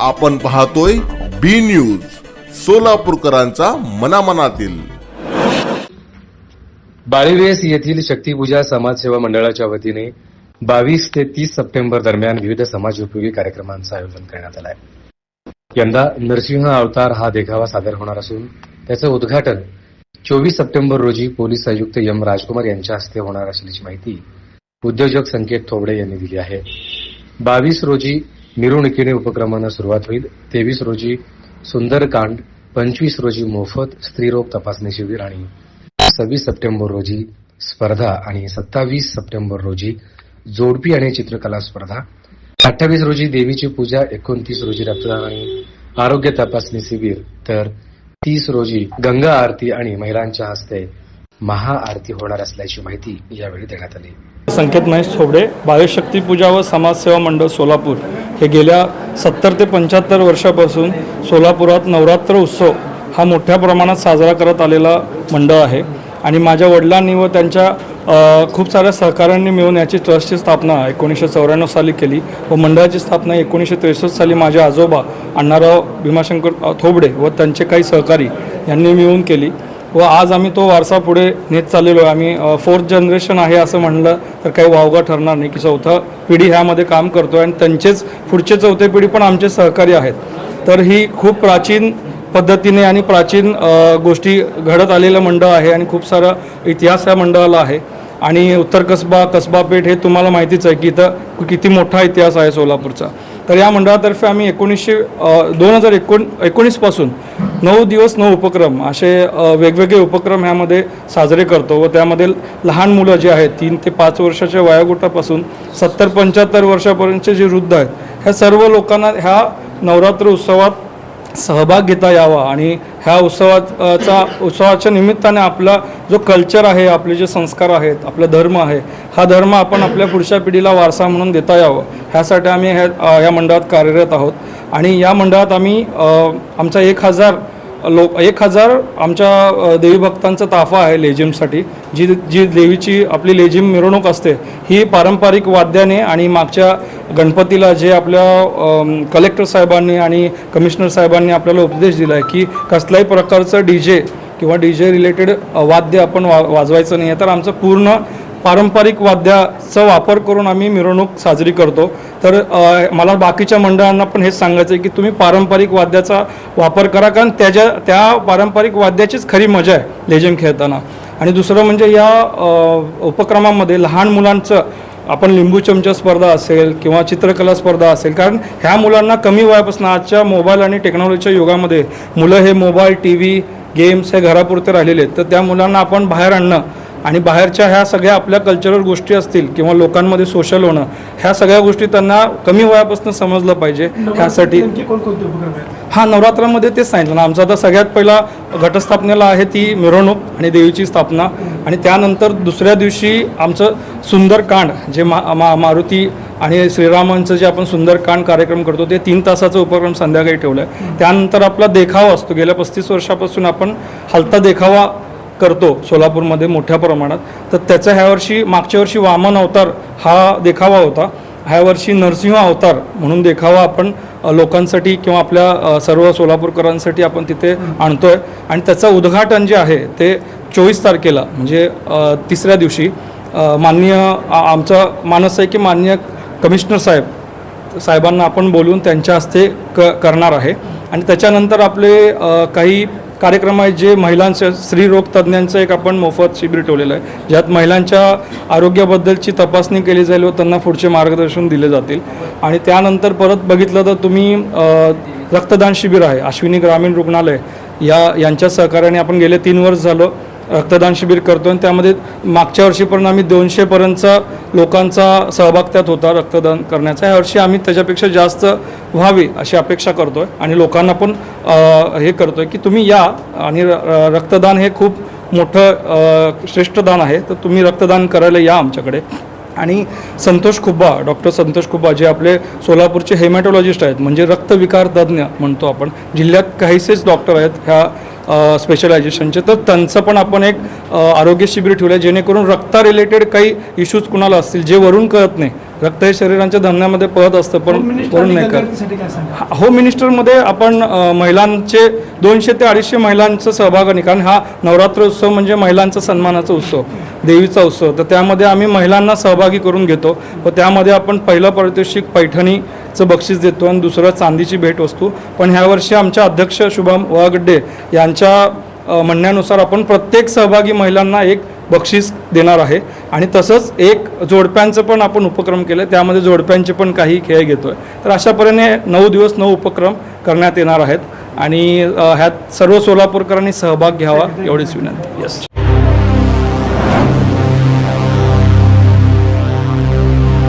आपण पाहतोय बी न्यूज सोलापूरकरांचा मनामनातील. बाळीवेस येथील शक्तीपूजा समाजसेवा मंडळाच्या वतीने बावीस ते तीस सप्टेंबर दरम्यान विविध समाजोपयोगी कार्यक्रमांचं आयोजन करण्यात आलं आहे यंदा नरसिंह अवतार हा देखावा सादर होणार असून त्याचं उद्घाटन चोवीस सप्टेंबर रोजी पोलीस आयुक्त एम राजकुमार यांच्या हस्ते होणार असल्याची माहिती उद्योजक संकेत थोबडे यांनी दिली आहे. बावीस रोजी मिरवणुकीने उपक्रमांना सुरुवात होईल. तेवीस रोजी सुंदरकांड पंचवीस रोजी मोफत स्त्रीरोग तपासणी शिबिर आणि सव्वीस सप्टेंबर रोजी स्पर्धा आणि सत्तावीस सप्टेंबर रोजी जोडपी आणि चित्रकला स्पर्धा. अठ्ठावीस रोजी देवीची पूजा एकोणतीस रोजी रक्तदान आणि आरोग्य तपासणी शिबिर. तर तीस रोजी गंगा आरती आणि महिलांच्या हस्ते महाआरती होणार असल्याची माहिती यावेळी देण्यात आली. संकेत महेश थोबडे बायोशक्ती पूजा व समाजसेवा मंडळ सोलापूर हे गेल्या सत्तर ते पंच्याहत्तर वर्षापासून सोलापुरात नवरात्र उत्सव हा मोठ्या प्रमाणात साजरा करत आलेला मंडळ आहे. आणि माझ्या वडिलांनी व त्यांच्या खूप साऱ्या सहकाऱ्यांनी मिळून याची ट्रस्टची स्थापना एकोणीसशे चौऱ्याण्णव साली केली व मंडळाची स्थापना एकोणीसशे त्रेसष्ट साली माझे आजोबा अण्णाराव भीमाशंकर थोबडे व त्यांचे काही सहकारी यांनी मिळून केली. व आज आम्ही तो वारसा पुढे नेत चाललेलो आहे. आम्ही फोर्थ जनरेशन आहे असं म्हणलं तर काही वावगा ठरणार नाही की चौथा पिढी ह्यामध्ये काम करतो आणि त्यांचेच पुढचे चौथे पिढी पण आमचे सहकारी आहेत. तर ही खूप प्राचीन पद्धतीने आणि प्राचीन गोष्टी घडत आलेलं मंडळ आहे आणि खूप सारा इतिहास या मंडळाला आहे. आणि उत्तर कसबा कसबा पेठ हे तुम्हाला माहितीच आहे की इथं किती मोठा इतिहास आहे सोलापूरचा. तर या मंडळातर्फे आम्ही एकोणीसशे दोन हजार एकोण एकोणीसपासून नऊ दिवस नऊ उपक्रम असे वेगवेगळे उपक्रम ह्यामध्ये साजरे करतो व त्यामध्ये लहान मुलं जे आहेत तीन ते पाच वर्षाच्या वयोगटापासून सत्तर पंच्याहत्तर वर्षापर्यंतचे जे वृद्ध आहेत ह्या सर्व लोकांना ह्या नवरात्र उत्सवात सहभाग घेता यावा आणि ह्या उत्सवाचा उत्सवाच्या निमित्ताने आपला जो कल्चर आहे आपले जे संस्कार आहेत आपला धर्म आहे हा धर्म आपण आपल्या पुढच्या पिढीला वारसा म्हणून देता यावं. ह्यासाठी आम्ही ह्या या मंडळात कार्यरत आहोत. आणि या मंडळात आम्ही आमचा एक हजार लोक एक हजार आमच्या देवीभक्तांचा देवी भक्तांचा ताफा आहे लेझिमसाठी. जी जी देवीची आपली लेझिम मिरवणूक असते ही पारंपरिक वाद्याने आणि मागच्या गणपतीला जे आपल्या कलेक्टर साहेबांनी आणि कमिशनर साहेबांनी आपल्याला उपदेश दिला आहे की कसल्याही प्रकारचं डी जे किंवा डी जे रिलेटेड वाद्य आपण वा वाजवायचं नाही आहे तर आमचं पूर्ण पारंपरिक वाद्याचा वापर करून आम्ही मिरवणूक साजरी करतो. तर मला बाकीच्या मंडळांना पण हेच सांगायचं आहे की तुम्ही पारंपरिक वाद्याचा वापर करा कारण त्याच्या त्या पारंपरिक वाद्याचीच खरी मजा आहे लेझिम खेळताना. आणि दुसरं म्हणजे या उपक्रमामध्ये लहान मुलांचं आपण लिंबू चमचा स्पर्धा असेल किंवा चित्रकला स्पर्धा असेल कारण ह्या मुलांना कमी वयापासून आजच्या मोबाईल आणि टेक्नॉलॉजीच्या युगामध्ये मुलं हे मोबाईल टी व्ही गेम्स हे घरापुरते राहिलेले आहेत. तर त्या मुलांना आपण बाहेर आणणं आणि बाहेरच्या ह्या सगळ्या आपल्या कल्चरल गोष्टी असतील किंवा लोकांमध्ये सोशल होणं ह्या सगळ्या गोष्टी त्यांना कमी वयापासून समजलं पाहिजे. ह्यासाठी हा नवरात्रामध्ये तेच सांगितलं ना. आमचा आता सगळ्यात पहिला घटस्थापनेला आहे ती मिरवणूक आणि देवीची स्थापना. आणि त्यानंतर दुसऱ्या दिवशी आमचं सुंदरकांड जे मा मा मारुती आणि श्रीरामांचं जे आपण सुंदरकांड कार्यक्रम करतो ते तीन तासाचा उपक्रम संध्याकाळी ठेवला आहे त्यानंतर आपला देखावा असतो. गेल्या पस्तीस वर्षापासून आपण हलता देखावा करतो सोलापूरमध्ये मोठ्या प्रमाणात तर त्याचा ह्या वर्षी मागच्या वर्षी वामन अवतार हा देखावा होता. ह्या वर्षी नरसिंह अवतार म्हणून देखावा आपण लोकांसाठी किंवा आपल्या सर्व सोलापूरकरांसाठी आपण तिथे आणतो आहे आणि त्याचं उद्घाटन जे आहे ते चोवीस तारखेला म्हणजे तिसऱ्या दिवशी माननीय आमचा मानस आहे की माननीय कमिशनर साहेब साहेबांना आपण बोलून त्यांच्या हस्ते क करणार आहे. आणि त्याच्यानंतर आपले काही कार्यक्रम आहे जे महिलांचं स्त्रीरोग तज्ज्ञांचं एक आपण मोफत शिबिर ठेवलेलं आहे. ज्यात महिलांच्या आरोग्याबद्दलची तपासणी केली जाईल व त्यांना पुढचे मार्गदर्शन दिले जातील. आणि त्यानंतर परत बघितलं तर तुम्ही रक्तदान शिबिर आहे अश्विनी ग्रामीण रुग्णालय. या यांच्या सहकार्याने आपण गेले तीन वर्ष झालं रक्तदान शिबिर करतो आणि त्यामध्ये मागच्या वर्षीपर्यंत आम्ही दोनशेपर्यंतचा लोकांचा सहभाग त्यात होता रक्तदान करण्याचा. यावर्षी आम्ही त्याच्यापेक्षा जास्त व्हावी अशी अपेक्षा करतो आहे आणि लोकांना पण हे करतो आहे की तुम्ही या आणि र- रक्तदान हे खूप मोठं श्रेष्ठ दान आहे. तर तुम्ही रक्तदान करायला या आमच्याकडे. आणि संतोष खुब्बा डॉक्टर संतोष खुब्बा जे आपले सोलापूरचे हेमॅटॉलॉजिस्ट आहेत म्हणजे रक्तविकार तज्ज्ञ म्हणतो आपण जिल्ह्यात काहीसेच डॉक्टर आहेत ह्या स्पेशलायझेशनचे तर त्यांचं पण आपण एक आरोग्य शिबिर ठेवलं आहे जेणेकरून रक्ता रिलेटेड काही इश्यूज कुणाला असतील जे वरून कळत नाही. रक्त हे शरीराच्या धमन्यामध्ये पळत असतं पण वरून नाही कळत. होम मिनिस्टरमध्ये आपण महिलांचे दोनशे ते अडीचशे महिलांचा सहभाग आहे कारण हा नवरात्र उत्सव म्हणजे महिलांचा सन्मानाचा उत्सव. देवीचा उत्सव तर त्यामध्ये आम्ही महिलांना सहभागी करून घेतो. व त्यामध्ये आपण पहिलं पारितोषिक पैठणीचं बक्षीस देतो आणि दुसरं चांदीची भेटवस्तू. पण ह्यावर्षी आमच्या अध्यक्ष शुभम वागड्डे यांच्या म्हणण्यानुसार आपण प्रत्येक सहभागी महिलांना एक बक्षीस देणार आहे. आणि तसंच एक जोडप्यांचं पण आपण उपक्रम केलं त्यामध्ये जोडप्यांचे पण काही खेळ घेतो आहे तर अशापर्यंत नऊ दिवस नऊ उपक्रम करण्यात येणार आहेत. आणि ह्यात सर्व सोलापूरकरांनी सहभाग घ्यावा एवढीच विनंती. यस